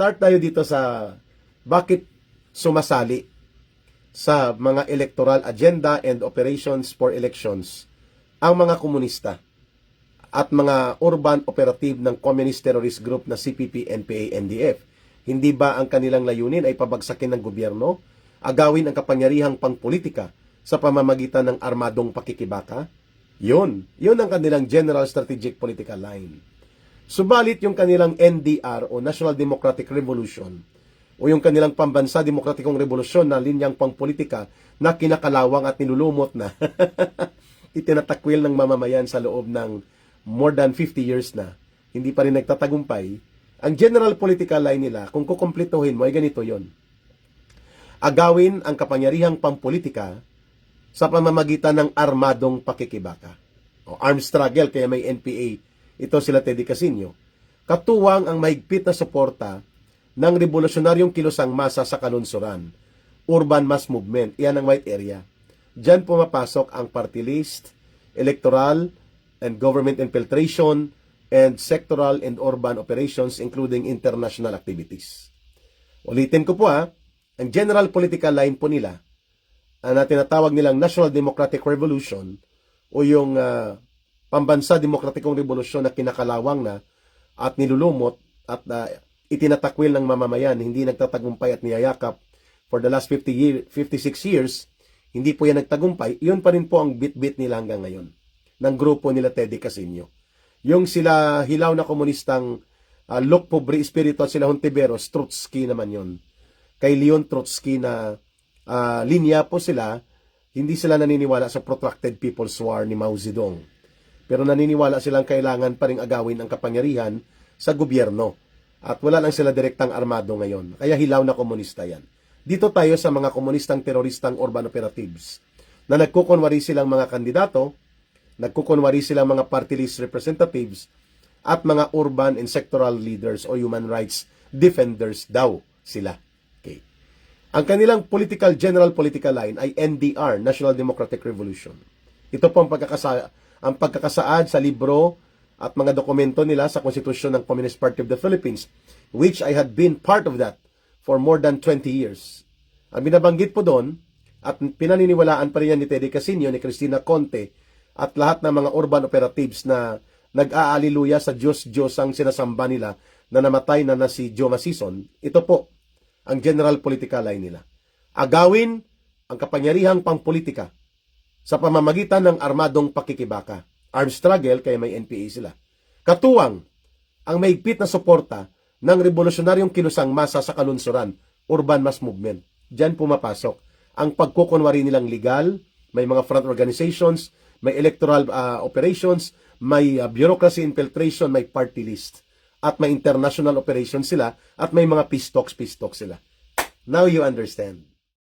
start tayo dito sa bakit sumasali sa mga electoral agenda and operations for elections ang mga komunista at mga urban operative ng communist terrorist group na CPP, NPA, NDF. Hindi ba ang kanilang layunin ay pabagsakin ng gobyerno, agawin ang kapangyarihang pangpolitika sa pamamagitan ng armadong pakikibaka? Yun, yun ang kanilang general strategic political line. Subalit yung kanilang NDR o National Democratic Revolution o yung kanilang pambansa demokratikong revolusyon na linyang pangpolitika na kinakalawang at nilulumot na itinatakwil ng mamamayan sa loob ng more than 50 years na, hindi pa rin nagtatagumpay, ang general political line nila, kung kukumplituhin mo, ay ganito yon. Agawin ang kapangyarihang pampolitika sa pamamagitan ng armadong pakikibaka. O armed struggle, kaya may NPA. Ito sila Teddy Casino. Katuwang ang mahigpit na suporta ng revolusyonaryong kilusang masa sa kanunsuran. Urban mass movement. Iyan ang white area. Diyan pumapasok ang party list, electoral, and government infiltration, and sectoral and urban operations including international activities. Ulitin ko po ha, ang general political line po nila, na tinatawag nilang National Democratic Revolution o yung ah, pambansa demokratikong revolusyon na kinakalawang na at nilulumot at ah, itinatakwil ng mamamayan, hindi nagtatagumpay at niyayakap for the last 50 year, 56 years, hindi po yan nagtagumpay, yun pa rin po ang bit-bit nila hanggang ngayon ng grupo nila Teddy Casino. Yung sila hilaw na komunistang uh, Lok Pobre Espiritu at sila Hontiveros, Trotsky naman yon. Kay Leon Trotsky na ah, linya po sila, hindi sila naniniwala sa protracted People's War ni Mao Zedong. Pero naniniwala silang kailangan pa rin agawin ang kapangyarihan sa gobyerno. At wala lang sila direktang armado ngayon. Kaya hilaw na komunista yan. Dito tayo sa mga komunistang teroristang urban operatives na nagkukunwari silang mga kandidato, nagkukunwari silang mga party list representatives at mga urban and sectoral leaders o human rights defenders daw sila. Okay. Ang kanilang political general political line ay NDR, National Democratic Revolution. Ito po ang, pagkakasa ang pagkakasaad sa libro at mga dokumento nila sa konstitusyon ng Communist Party of the Philippines, which I had been part of that for more than 20 years. Ang binabanggit po doon, at pinaniniwalaan pa rin yan ni Teddy Casino, ni Cristina Conte, at lahat ng mga urban operatives na nag-aaliluya sa Diyos-Diyos ang sinasamba nila na namatay na na si Joe Masison, ito po ang general political line nila. Agawin ang kapangyarihang pangpolitika sa pamamagitan ng armadong pakikibaka. Armed struggle, kaya may NPA sila. Katuwang ang maigpit na suporta ng revolusyonaryong kilusang masa sa kalunsuran, urban mass movement. Diyan pumapasok ang pagkukunwari nilang legal, may mga front organizations, may electoral ah, operations, may ah, bureaucracy infiltration, may party list, at may international operations sila, at may mga peace talks, peace talks sila. Now you understand.